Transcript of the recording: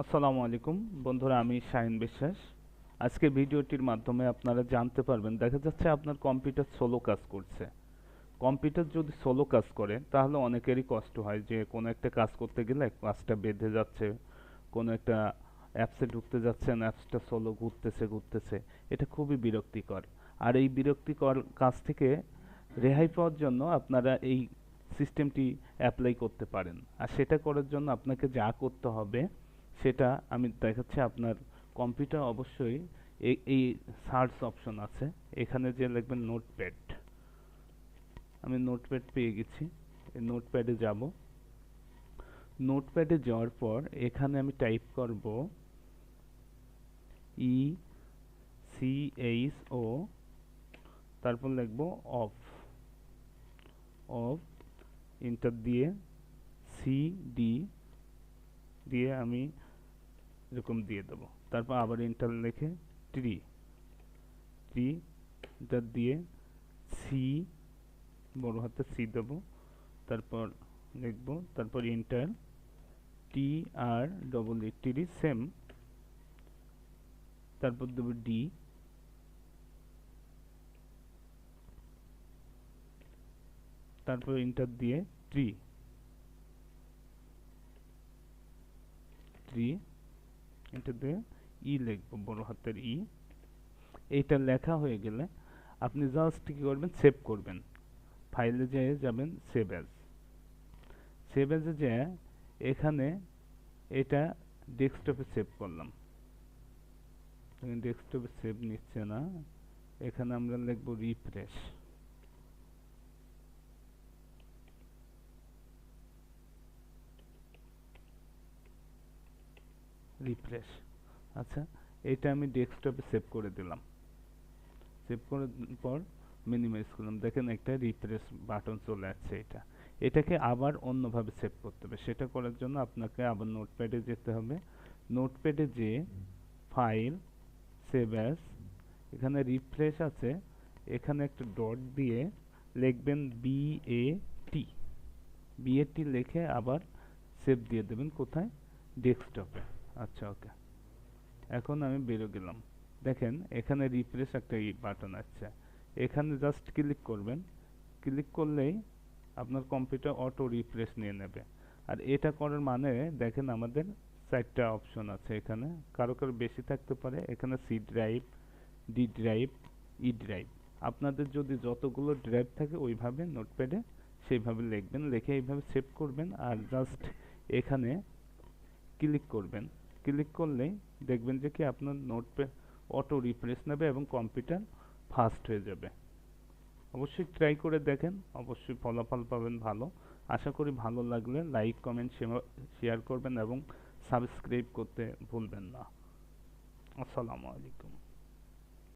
আসসালামু আলাইকুম। বন্ধুরা, আমি শাহিন বিশ্বাস। আজকে ভিডিওটির মাধ্যমে আপনারা জানতে পারবেন, দেখা যাচ্ছে আপনার কম্পিউটার সোলো কাজ করছে। কম্পিউটার যদি সোলো কাজ করে, তাহলে অনেকেরই কষ্ট হয় যে কোনো একটা কাজ করতে গেলে কাজটা বেঁধে যাচ্ছে, কোনো একটা অ্যাপসে ঢুকতে যাচ্ছেন অ্যাপসটা সোলো ঘুরতেছে ঘুরতেছে। এটা খুবই বিরক্তিকর। আর এই বিরক্তিকর কাজ থেকে রেহাই পাওয়ার জন্য আপনারা এই সিস্টেমটি অ্যাপ্লাই করতে পারেন। আর সেটা করার জন্য আপনাকে যা করতে হবে সেটা আমি দেখাচ্ছি আপনার কম্পিউটার অবশ্যই এই সার্চ অপশন আছে। এখানে যে লিখবেন নোটপ্যাড আমি নোটপ্যাড পেয়ে গেছি। এই নোটপ্যাডে যাব। নোটপ্যাডে যাওয়ার পর এখানে আমি টাইপ করব ই সি এইচ ও তারপর লিখব অফ অফ ইন্টার দিয়ে সি ডি দিয়ে আমি এরকম দিয়ে দেব। তারপর আবার ইন্টার লিখে ট্রি ট্রি ইন্টার দিয়ে সি বড় হাতে সি দেব। তারপর লিখব, তারপর enter T R double E tree same তারপর দেব ডি তারপর ইন্টার দিয়ে ট্রি ট্রি এটা দিয়ে ই লিখব, বড় হাতের ই। এইটা লেখা হয়ে গেলে আপনি জাস্ট কি করবেন সেভ করবেন। ফাইলে যেয়ে যাবেন সেভ অ্যাজ সেভ অ্যাজে যে এখানে এটা ডেস্কটপে সেভ করলাম। ডেস্কটপে সেভ নিচ্ছে না। এখানে আমরা লিখব রিফ্রেশ রিফ্রেশ আচ্ছা এটা আমি ডেস্কটপে সেভ করে দিলাম। সেভ করার পর মিনিমাইজ করলাম। দেখেন একটা রিফ্রেশ বাটন চলে আসছে এটা। এটাকে আবার অন্যভাবে সেভ করতে হবে। সেটা করার জন্য আপনাকে আবার নোটপ্যাডে যেতে হবে। নোটপ্যাডে যে ফাইল সেভ অ্যাজ এখানে রিফ্রেশ আছে। এখানে একটা ডট দিয়ে লিখবেন B A T B A টি লিখে আবার সেভ দিয়ে দেবেন কোথায়? ডেস্কটপে আচ্ছা ওকে। এখন আমি বেরো গেলাম। দেখেন, এখানে রিফ্রেশ একটা বাটন আছে এখানে জাস্ট ক্লিক করবেন। ক্লিক করলেই আপনার কম্পিউটার অটো রিফ্রেশ নিয়ে নেবে। আর এটা করার মানে দেখেন আমাদের চারটা অপশন আছে এখানে। কারও কারও বেশি থাকতে পারে। এখানে C drive D drive E drive আপনাদের যদি যতগুলো ড্রাইভ থাকে, ওইভাবে নোটপ্যাডে সেইভাবে লিখবেন। লিখে এইভাবে সেভ করবেন। আর জাস্ট এখানে ক্লিক করবেন। ক্লিক করলেই দেখবেন যে কি আপনার নোটপ্যাড অটো রিফ্রেশ নেবে এবং কম্পিউটার ফাস্ট হয়ে যাবে। অবশ্যই ট্রাই করে দেখেন, অবশ্যই ফলাফল পাবেন ভালো। আশা করি ভালো লাগলে লাইক কমেন্ট শেয়ার করবেন এবং সাবস্ক্রাইব করতে ভুলবেন না। আসসালামু আলাইকুম।